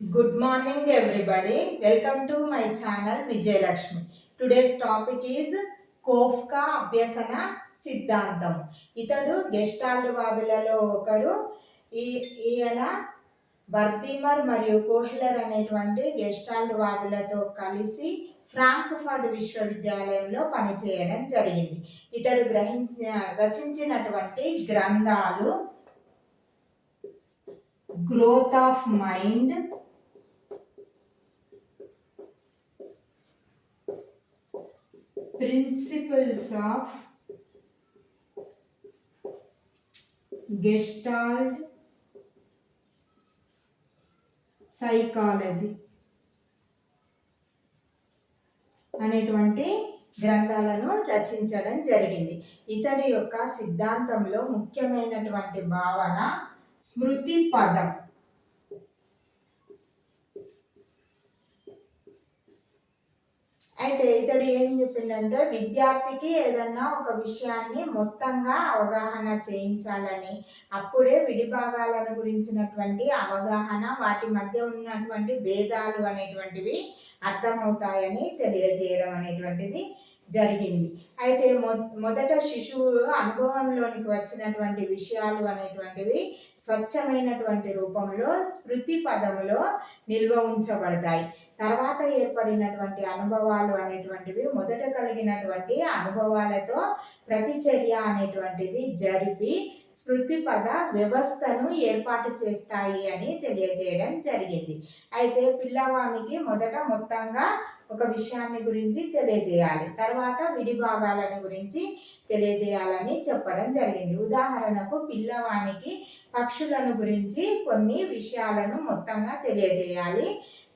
Good morning, everybody. Welcome to my channel Vijayalakshmi. Today's topic is Koffka అభ్యసన సిద్ధాంతం ఇతడు గెస్టాల్డ్వాదులలో ఒకరు ఈ ఈయన బర్దీమర్ మరియు కోహ్లర్ అనేటువంటి గెస్టాల్డ్వాదులతో కలిసి ఫ్రాంక్ఫర్డ్ విశ్వవిద్యాలయంలో పనిచేయడం జరిగింది ఇతడు గ్రహించ రచించినటువంటి గ్రంథాలు growth of mind principles of Gestalt psychology అనేటువంటి గ్రంథాలను రచించడం జరిగింది. ఇతడి యొక్క సిద్ధాంతంలో ముఖ్యమైనటువంటి భావన స్మృతి పదం. అయితే ఇతడు ఏం చెప్పిండంటే విద్యార్థికి ఏదన్నా ఒక విషయాన్ని మొత్తంగా అవగాహన చేయించాలని అప్పుడే విడిభాగాలను గురించినటువంటి అవగాహన వాటి మధ్య ఉన్నటువంటి భేదాలు అనేటువంటివి అర్థమవుతాయని తెలియజేయడం అనేటువంటిది జరిగింది. అయితే మొ మొదట శిశువు అనుభవంలోనికి వచ్చినటువంటి విషయాలు అనేటువంటివి స్వచ్ఛమైనటువంటి రూపంలో స్మృతి పదములో నిల్వ ఉంచబడతాయి. తర్వాత ఏర్పడినటువంటి అనుభవాలు అనేటువంటివి మొదట కలిగినటువంటి అనుభవాలతో ప్రతిచర్య అనేటువంటిది జరిపి స్మృతి పద వ్యవస్థను ఏర్పాటు చేస్తాయి అని తెలియజేయడం జరిగింది. అయితే పిల్లవానికి మొదట మొత్తంగా ఒక విషయాన్ని గురించి తెలియజేయాలి. తర్వాత విడిభాగాలను గురించి తెలియజేయాలని చెప్పడం జరిగింది. ఉదాహరణకు పిల్లవానికి పక్షులను గురించి కొన్ని విషయాలను మొత్తంగా తెలియజేయాలి.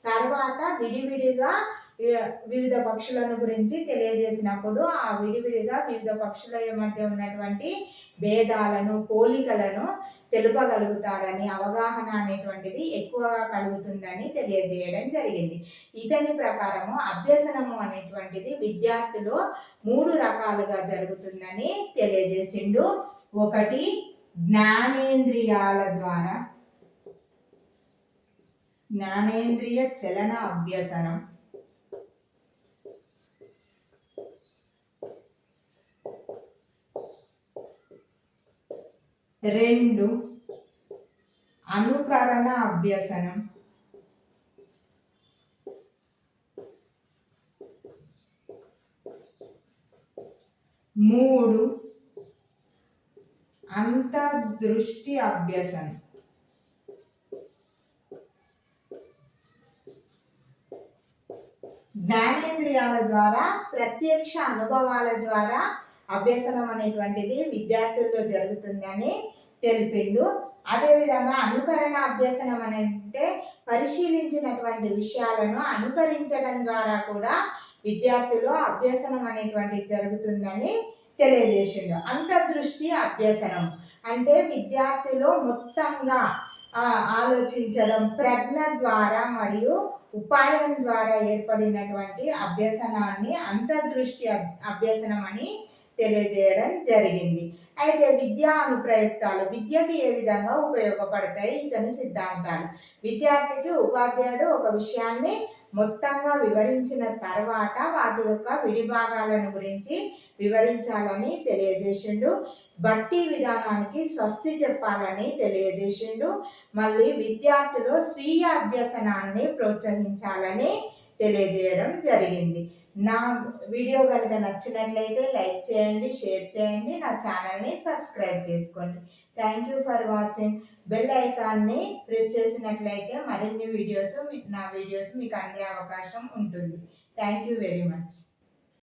తర్వాత విడివిడిగా వివిధ పక్షులను గురించి తెలియజేసినప్పుడు ఆ విడివిడిగా వివిధ పక్షుల మధ్య ఉన్నటువంటి భేదాలను పోలికలను తెలుపగలుగుతాడని అవగాహన అనేటువంటిది ఎక్కువగా కలుగుతుందని తెలియజేయడం జరిగింది. ఇతని ప్రకారము అభ్యసనము అనేటువంటిది విద్యార్థులు మూడు రకాలుగా జరుగుతుందని తెలియజేసిండు. ఒకటి జ్ఞానేంద్రియాల ద్వారా. జ్ఞానేంద్రియ చలన అభ్యసనం. రెండు అనుకరణ అభ్యసనం. మూడు అంతర్దృష్టి అభ్యసనం. జ్ఞానేంద్రియాల ద్వారా ప్రత్యక్ష అనుభవాల ద్వారా అభ్యసనం అనేటువంటిది విద్యార్థుల్లో జరుగుతుందని తెలిపిండు. అదేవిధంగా అనుకరణ అభ్యసనం అని అంటే పరిశీలించినటువంటి విషయాలను అనుకరించడం ద్వారా కూడా విద్యార్థులు అభ్యసనం అనేటువంటిది జరుగుతుందని తెలియజేసిండు. అంతర్దృష్టి అభ్యసనం అంటే విద్యార్థులు మొత్తంగా ఆలోచించడం ప్రజ్ఞ ద్వారా మరియు ఉపాయం ద్వారా ఏర్పడినటువంటి అభ్యసనాన్ని అంతర్దృష్టి అభ్యసనం అని తెలియజేయడం జరిగింది. అయితే విద్య అనుప్రయుక్తాలు. విద్యకి ఏ విధంగా ఉపయోగపడతాయి? ఇతని సిద్ధాంతాలు. విద్యార్థికి ఉపాధ్యాయుడు ఒక విషయాన్ని మొత్తంగా వివరించిన తర్వాత వాటి యొక్క విడిభాగాలను గురించి వివరించాలని తెలియజేసిండు. బట్టి విధానానికి స్వస్తి చెప్పాలని తెలియజేసిండు. మళ్ళీ విద్యార్థులు స్వీయ అభ్యసనాన్ని ప్రోత్సహించాలని తెలియజేయడం జరిగింది. నా వీడియో కనుక నచ్చినట్లయితే లైక్ చేయండి షేర్ చేయండి నా ఛానల్ని సబ్స్క్రైబ్ చేసుకోండి. Thank you for watching bell ఐకాన్ని ప్రెస్ చేసినట్లయితే మరిన్ని వీడియోస్ నా వీడియోస్ మీకు అందే అవకాశం ఉంటుంది. Thank you very much